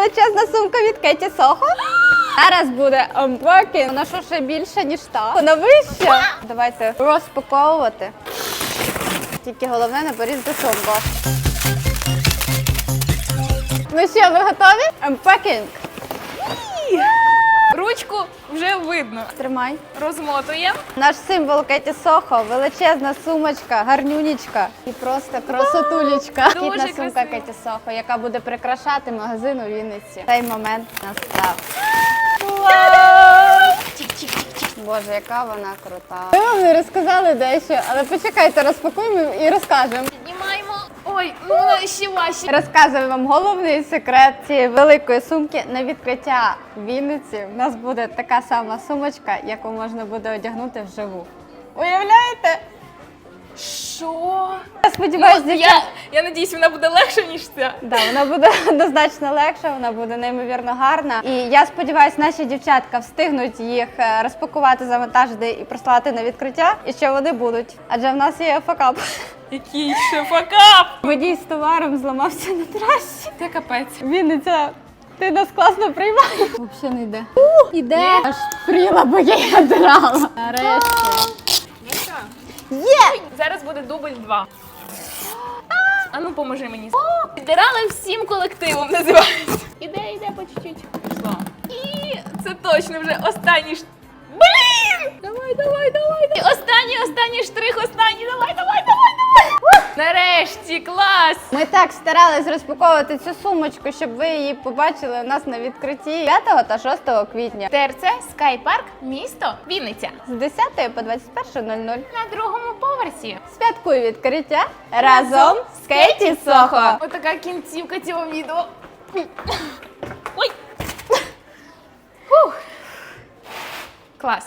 величезна сумка від Кеті Сохо. Зараз буде unboxing. Вона що ще більше, ніж та. Вона вища. Давайте розпаковувати. Тільки головне не порізати сумку. Ну що, ви готові? Unpacking. Ручку вже видно. Тримай. Розмотуємо. Наш символ Кеті Сохо, величезна сумочка, гарнюнічка і просто красотулечка. Дуже Кітна сумка красиво. Кеті Сохо, яка буде прикрашати магазин у Вінниці. Цей момент настав. Боже, яка вона крута. Ми вам не розказали дещо, але почекайте, розпакуємо і розкажемо. Ой, ну вона ще важче. Розказую вам головний секрет цієї великої сумки. На відкриття Вінниці у нас буде така сама сумочка, яку можна буде одягнути вживу. Уявляєте? Що? Я сподіваюся, Ну, я, я надіюсь, вона буде легша, ніж ця. Да, вона буде однозначно легша, вона буде неймовірно гарна. І я сподіваюся, наші дівчатка встигнуть їх е, розпакувати, завантажити і прислати на відкриття. І що вони будуть. Адже в нас є факап. Який ще факап! Водій з товаром зламався на трасі. Це капець. Вінниця, ти нас класно приймаєш. Взагалі не йде. Іде. Аж пріла, бо я її драла. Нарешті. Ну що? Є! Зараз буде дубль 2. А ну поможи мені. Підбирали всім колективом називається. Іде, іде по чуть-чуть. Пішло. І це точно вже останній ш... Блін! Нарешті, клас! Ми так старались розпаковувати цю сумочку, щоб ви її побачили у нас на відкритті 5 та 6 квітня. ТРЦ Скайпарк, місто Вінниця. З 10 по 21.00. На другому поверсі. Святкуй відкриття разом з Кейті Сохо. Отака кінцівка цього відео. Ой! Фух. Клас.